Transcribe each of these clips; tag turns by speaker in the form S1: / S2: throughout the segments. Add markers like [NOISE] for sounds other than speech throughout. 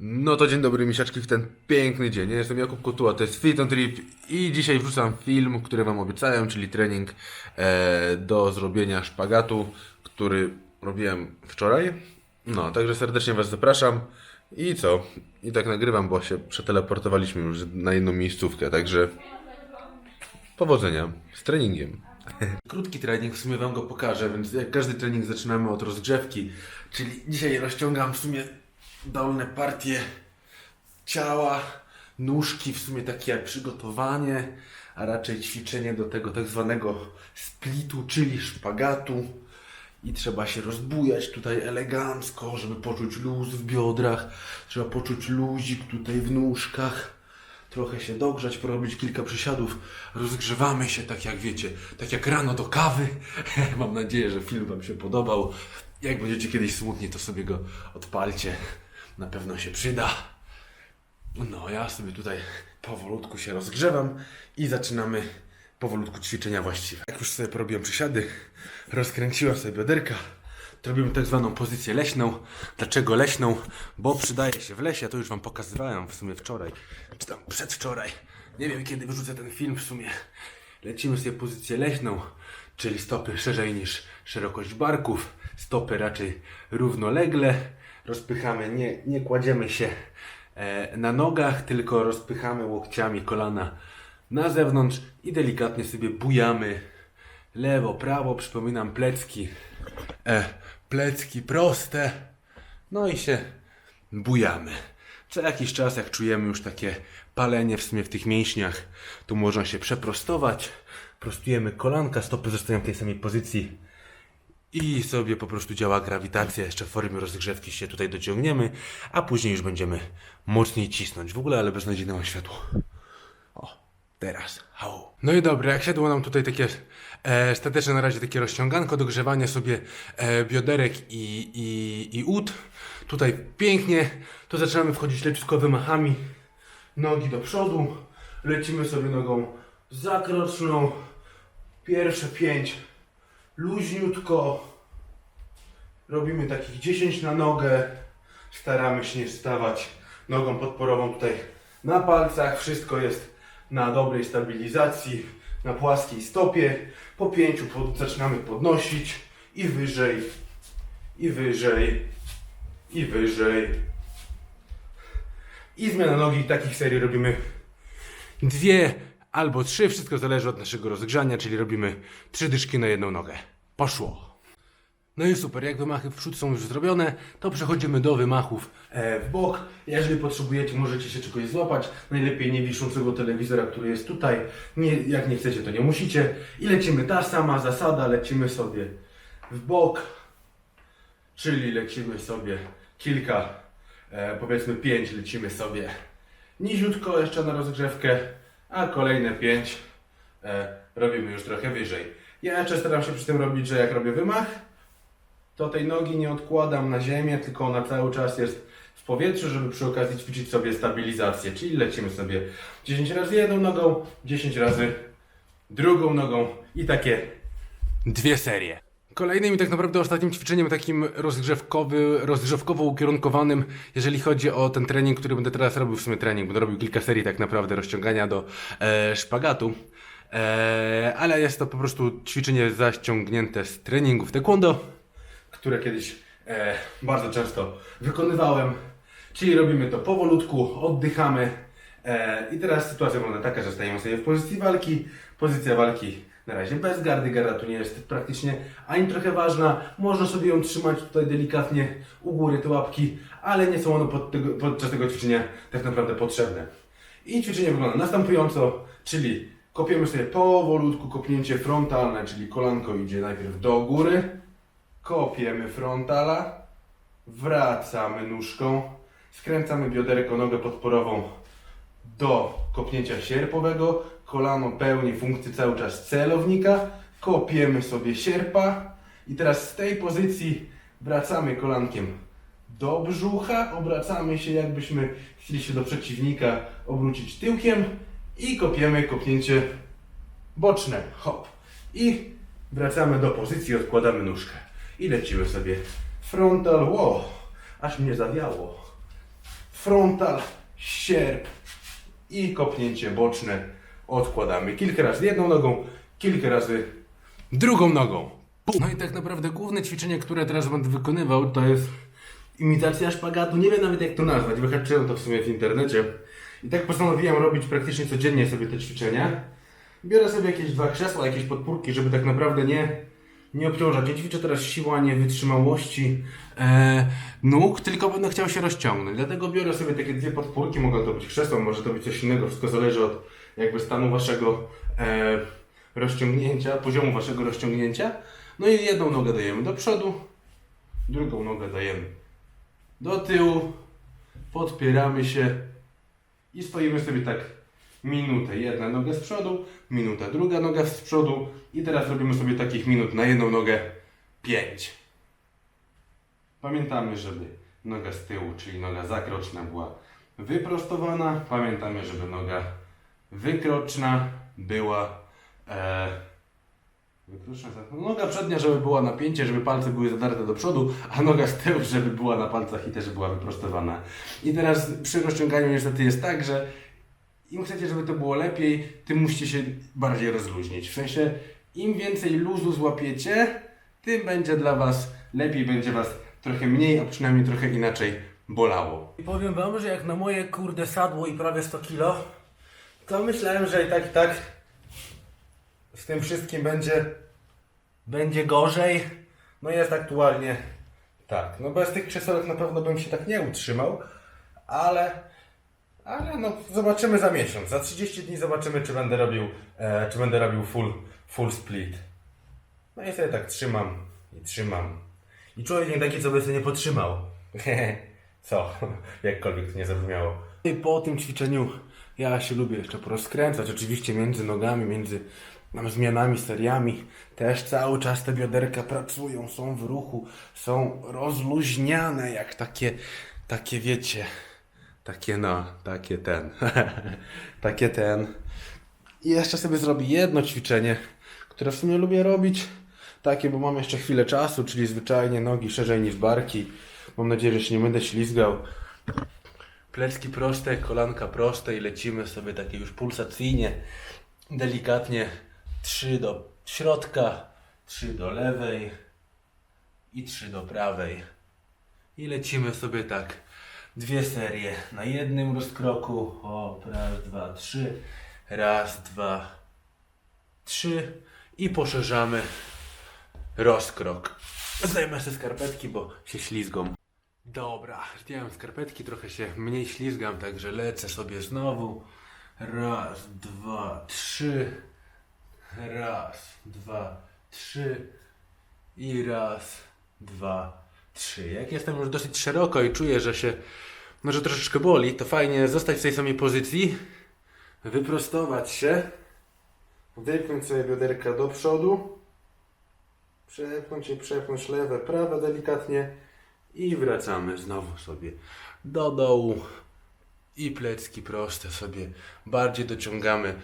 S1: No to dzień dobry misiaczki w ten piękny dzień. Ja jestem Jakub Kotuła, to jest Fit on Trip i dzisiaj wrzucam film, który wam obiecałem, czyli trening e, do zrobienia szpagatu, który robiłem wczoraj. No, także serdecznie was zapraszam. I co? I tak nagrywam, bo się przeteleportowaliśmy już na jedną miejscówkę, także powodzenia z treningiem. [LAUGHS] Krótki trening, w sumie wam go pokażę, więc jak każdy trening zaczynamy od rozgrzewki, czyli dzisiaj rozciągam w sumie dolne partie ciała, nóżki, w sumie takie jak przygotowanie, a raczej ćwiczenie do tego tak zwanego splitu, czyli szpagatu. I trzeba się rozbujać tutaj elegancko, żeby poczuć luz w biodrach, trzeba poczuć luzik tutaj w nóżkach trochę się dogrzać, porobić kilka przysiadów, rozgrzewamy się tak jak wiecie, tak jak rano do kawy. [LAUGHS] Mam nadzieję, że film Wam się podobał. Jak będziecie kiedyś smutni, to sobie go odpalcie. Na pewno się przyda. No, ja sobie tutaj powolutku się rozgrzewam i zaczynamy powolutku ćwiczenia właściwe. Jak już sobie porobiłem przysiady, rozkręciłem sobie bioderka, to robimy tak zwaną pozycję leśną. Dlaczego leśną? Bo przydaje się w lesie, to już Wam pokazywałem w sumie wczoraj, czy tam przedwczoraj. Nie wiem kiedy wyrzucę ten film w sumie. Lecimy sobie pozycję leśną, czyli stopy szerzej niż szerokość barków, stopy raczej równolegle. Rozpychamy, nie, nie kładziemy się e, na nogach, tylko rozpychamy łokciami kolana na zewnątrz i delikatnie sobie bujamy. Lewo, prawo, przypominam plecki, e, plecki proste, no i się bujamy. Co jakiś czas, jak czujemy już takie palenie w sumie w tych mięśniach, tu można się przeprostować, prostujemy kolanka, stopy zostają w tej samej pozycji i sobie po prostu działa grawitacja. Jeszcze w formie rozgrzewki się tutaj dociągniemy, a później już będziemy mocniej cisnąć. W ogóle, ale beznadziejne mam światło. O, teraz. No i dobra, jak siadło nam tutaj takie e, stateczne na razie takie rozciąganko, dogrzewanie sobie e, bioderek i, i, i ud. Tutaj pięknie. To zaczynamy wchodzić leciutko wymachami. Nogi do przodu. Lecimy sobie nogą zakroczną. Pierwsze pięć. Luźniutko. Robimy takich 10 na nogę. Staramy się nie stawać nogą podporową tutaj na palcach. Wszystko jest na dobrej stabilizacji, na płaskiej stopie. Po pięciu pod, zaczynamy podnosić i wyżej, i wyżej, i wyżej. I zmiana nogi. Takich serii robimy dwie albo trzy. Wszystko zależy od naszego rozgrzania, czyli robimy trzy dyszki na jedną nogę. Poszło. No i super, jak wymachy w przód są już zrobione, to przechodzimy do wymachów e, w bok. Jeżeli potrzebujecie, możecie się czegoś złapać. Najlepiej nie wiszącego telewizora, który jest tutaj. Nie, jak nie chcecie, to nie musicie. I lecimy ta sama zasada, lecimy sobie w bok, czyli lecimy sobie kilka, e, powiedzmy pięć, lecimy sobie niziutko jeszcze na rozgrzewkę, a kolejne pięć e, robimy już trochę wyżej. Ja jeszcze staram się przy tym robić, że jak robię wymach, to tej nogi nie odkładam na ziemię, tylko ona cały czas jest w powietrzu, żeby przy okazji ćwiczyć sobie stabilizację. Czyli lecimy sobie 10 razy jedną nogą, 10 razy drugą nogą i takie dwie serie. Kolejnym i tak naprawdę ostatnim ćwiczeniem takim rozgrzewkowy, rozgrzewkowo ukierunkowanym, jeżeli chodzi o ten trening, który będę teraz robił, w sumie trening, będę robił kilka serii tak naprawdę rozciągania do e, szpagatu. E, ale jest to po prostu ćwiczenie zaściągnięte z treningów taekwondo, które kiedyś e, bardzo często wykonywałem. Czyli robimy to powolutku, oddychamy. E, I teraz sytuacja wygląda taka, że stajemy sobie w pozycji walki. Pozycja walki na razie bez gardy, garda tu nie jest praktycznie ani trochę ważna. Można sobie ją trzymać tutaj delikatnie u góry, te łapki, ale nie są one pod tego, podczas tego ćwiczenia tak naprawdę potrzebne. I ćwiczenie wygląda następująco, czyli kopiemy sobie powolutku kopnięcie frontalne, czyli kolanko idzie najpierw do góry, kopiemy frontala, wracamy nóżką, skręcamy bioderko, nogę podporową do kopnięcia sierpowego, kolano pełni funkcję cały czas celownika, kopiemy sobie sierpa i teraz z tej pozycji wracamy kolankiem do brzucha, obracamy się jakbyśmy chcieli się do przeciwnika obrócić tyłkiem i kopiemy kopnięcie boczne, hop. I wracamy do pozycji, odkładamy nóżkę i lecimy sobie frontal, wow, aż mnie zawiało. frontal, sierp i kopnięcie boczne. Odkładamy kilka razy jedną nogą, kilka razy drugą nogą. No i tak naprawdę główne ćwiczenie, które teraz będę wykonywał, to jest imitacja szpagatu. Nie wiem nawet jak to nazwać, wyhaczyłem to w sumie w internecie. I tak postanowiłem robić praktycznie codziennie sobie te ćwiczenia. Biorę sobie jakieś dwa krzesła, jakieś podpórki, żeby tak naprawdę nie, nie obciążać. Nie ćwiczę teraz siłanie, wytrzymałości e, nóg, tylko będę chciał się rozciągnąć. Dlatego biorę sobie takie dwie podpórki, mogą to być krzesła, może to być coś innego, wszystko zależy od jakby stanu waszego e, rozciągnięcia, poziomu waszego rozciągnięcia. No i jedną nogę dajemy do przodu, drugą nogę dajemy do tyłu, podpieramy się i stoimy sobie tak minutę. Jedna noga z przodu, minuta druga noga z przodu i teraz robimy sobie takich minut na jedną nogę 5. Pamiętamy, żeby noga z tyłu, czyli noga zakroczna była wyprostowana. Pamiętamy, żeby noga wykroczna była e, wykroczna, zak- no, noga przednia, żeby była napięcie, żeby palce były zadarte do przodu, a noga z tyłu, żeby była na palcach i też była wyprostowana. I teraz przy rozciąganiu niestety jest tak, że im chcecie, żeby to było lepiej, tym musicie się bardziej rozluźnić. W sensie, im więcej luzu złapiecie, tym będzie dla Was lepiej, będzie Was trochę mniej, a przynajmniej trochę inaczej bolało. I powiem Wam, że jak na moje kurde sadło i prawie 100 kilo, to myślałem, że i tak, i tak z tym wszystkim będzie, będzie gorzej. No jest aktualnie tak. No bez tych krzesełek na pewno bym się tak nie utrzymał, ale ale no, zobaczymy za miesiąc. Za 30 dni zobaczymy, czy będę robił, e, czy będę robił full, full split. No i sobie tak trzymam i trzymam. I człowiek nie taki, co by sobie nie potrzymał. [LAUGHS] co? Jakkolwiek to nie zabrzmiało. I po tym ćwiczeniu ja się lubię jeszcze porozkręcać. Oczywiście między nogami, między tam, zmianami, seriami. Też cały czas te bioderka pracują, są w ruchu, są rozluźniane, jak takie, takie wiecie, takie no, takie ten. [LAUGHS] takie ten. I jeszcze sobie zrobię jedno ćwiczenie, które w sumie lubię robić. Takie, bo mam jeszcze chwilę czasu, czyli zwyczajnie nogi szerzej niż barki. Mam nadzieję, że się nie będę ślizgał. Plecki proste, kolanka proste i lecimy sobie takie już pulsacyjnie, delikatnie. Trzy do środka, trzy do lewej i trzy do prawej. I lecimy sobie tak dwie serie na jednym rozkroku. O, raz, dwa, trzy. Raz, dwa, trzy. I poszerzamy rozkrok. Zdejmę sobie skarpetki, bo się ślizgą. Dobra, zdjąłem skarpetki, trochę się mniej ślizgam, także lecę sobie znowu. Raz, dwa, trzy. Raz, dwa, trzy. I raz, dwa, trzy. Jak jestem już dosyć szeroko i czuję, że się, no, że troszeczkę boli, to fajnie zostać w tej samej pozycji, wyprostować się, wypchnąć sobie bioderka do przodu, przepchnąć i przepchnąć lewe, prawe delikatnie i wracamy znowu sobie do dołu i plecki proste sobie bardziej dociągamy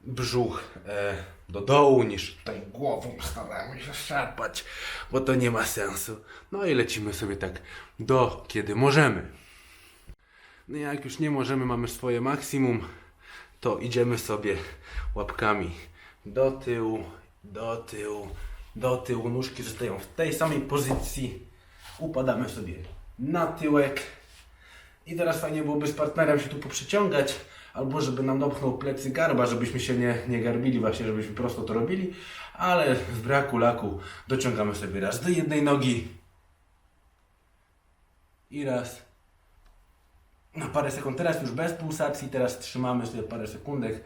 S1: brzuch e, do dołu niż tutaj głową staramy się szarpać, bo to nie ma sensu. No i lecimy sobie tak do kiedy możemy. No jak już nie możemy, mamy swoje maksimum, to idziemy sobie łapkami do tyłu, do tyłu, do tyłu. Nóżki zostają w tej samej pozycji. Upadamy sobie na tyłek. I teraz fajnie byłoby z partnerem się tu poprzeciągać, albo żeby nam dopchnął plecy garba, żebyśmy się nie, nie garbili właśnie, żebyśmy prosto to robili, ale z braku laku dociągamy sobie raz do jednej nogi i raz na parę sekund. Teraz już bez pulsacji, teraz trzymamy sobie parę sekundek,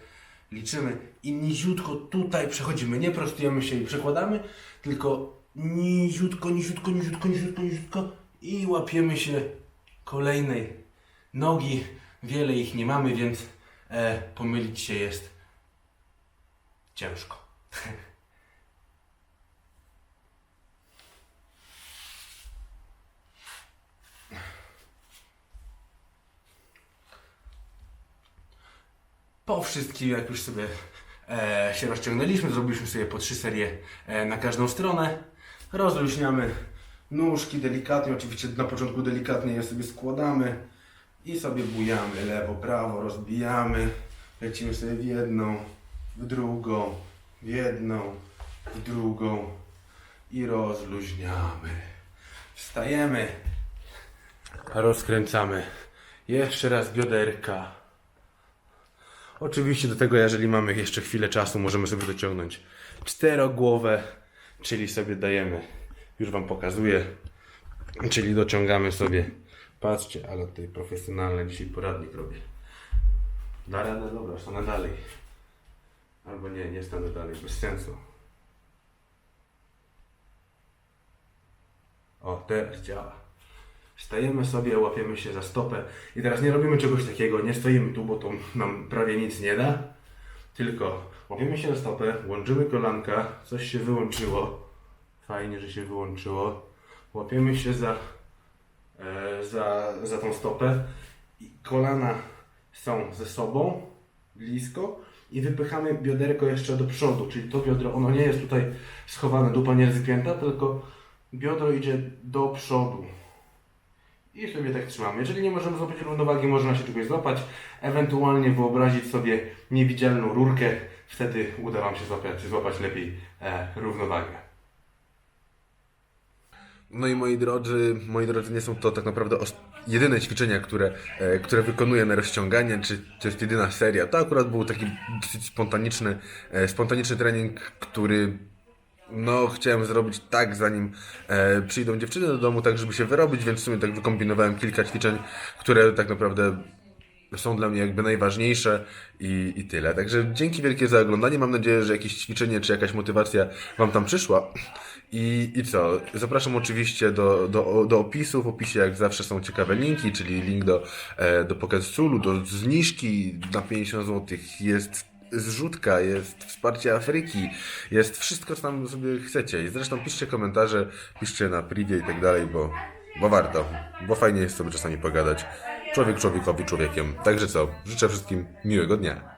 S1: liczymy i niziutko tutaj przechodzimy. Nie prostujemy się i przekładamy, tylko niziutko, niziutko, niziutko, niziutko, niziutko i łapiemy się kolejnej nogi. Wiele ich nie mamy, więc e, pomylić się jest ciężko. Po wszystkim, jak już sobie e, się rozciągnęliśmy, zrobiliśmy sobie po trzy serie e, na każdą stronę. Rozluźniamy nóżki delikatnie, oczywiście na początku delikatnie je sobie składamy. I sobie bujamy lewo, prawo, rozbijamy. Lecimy sobie w jedną, w drugą, w jedną, w drugą i rozluźniamy. Wstajemy, rozkręcamy. Jeszcze raz bioderka. Oczywiście do tego, jeżeli mamy jeszcze chwilę czasu, możemy sobie dociągnąć czterogłowę, czyli sobie dajemy, już Wam pokazuję, czyli dociągamy sobie, patrzcie, ale tutaj profesjonalny dzisiaj poradnik robię. Da radę, dobra, stanę dalej. Albo nie, nie stanę dalej, bez sensu. O, teraz działa. Stajemy sobie, łapiemy się za stopę i teraz nie robimy czegoś takiego, nie stoimy tu, bo to nam prawie nic nie da, tylko łapiemy się za stopę, łączymy kolanka, coś się wyłączyło, fajnie, że się wyłączyło, łapiemy się za, e, za, za tą stopę i kolana są ze sobą, blisko i wypychamy bioderko jeszcze do przodu, czyli to biodro, ono nie jest tutaj schowane, dupa nie jest zgięta, tylko biodro idzie do przodu. I sobie tak trzymamy. Jeżeli nie możemy złapać równowagi, można się czegoś złapać, ewentualnie wyobrazić sobie niewidzialną rurkę, wtedy uda Wam się złapać, złapać lepiej e, równowagę. No i moi drodzy, moi drodzy, nie są to tak naprawdę jedyne ćwiczenia, które, e, które wykonuję na rozciąganie, czy to jest jedyna seria. To akurat był taki dosyć spontaniczny, e, spontaniczny trening, który no, chciałem zrobić tak, zanim e, przyjdą dziewczyny do domu, tak żeby się wyrobić, więc w sumie tak wykombinowałem kilka ćwiczeń, które tak naprawdę są dla mnie jakby najważniejsze i, i tyle. Także dzięki wielkie za oglądanie. Mam nadzieję, że jakieś ćwiczenie czy jakaś motywacja Wam tam przyszła. I, i co? Zapraszam oczywiście do, do, do opisu. W opisie jak zawsze są ciekawe linki, czyli link do, e, do Pocket Sulu, do zniżki na 50 zł. Jest zrzutka, jest wsparcie Afryki, jest wszystko, co tam sobie chcecie. I zresztą piszcie komentarze, piszcie na privie i tak dalej, bo, bo warto. Bo fajnie jest sobie czasami pogadać. Człowiek człowiekowi człowiekiem. Także co? Życzę wszystkim miłego dnia.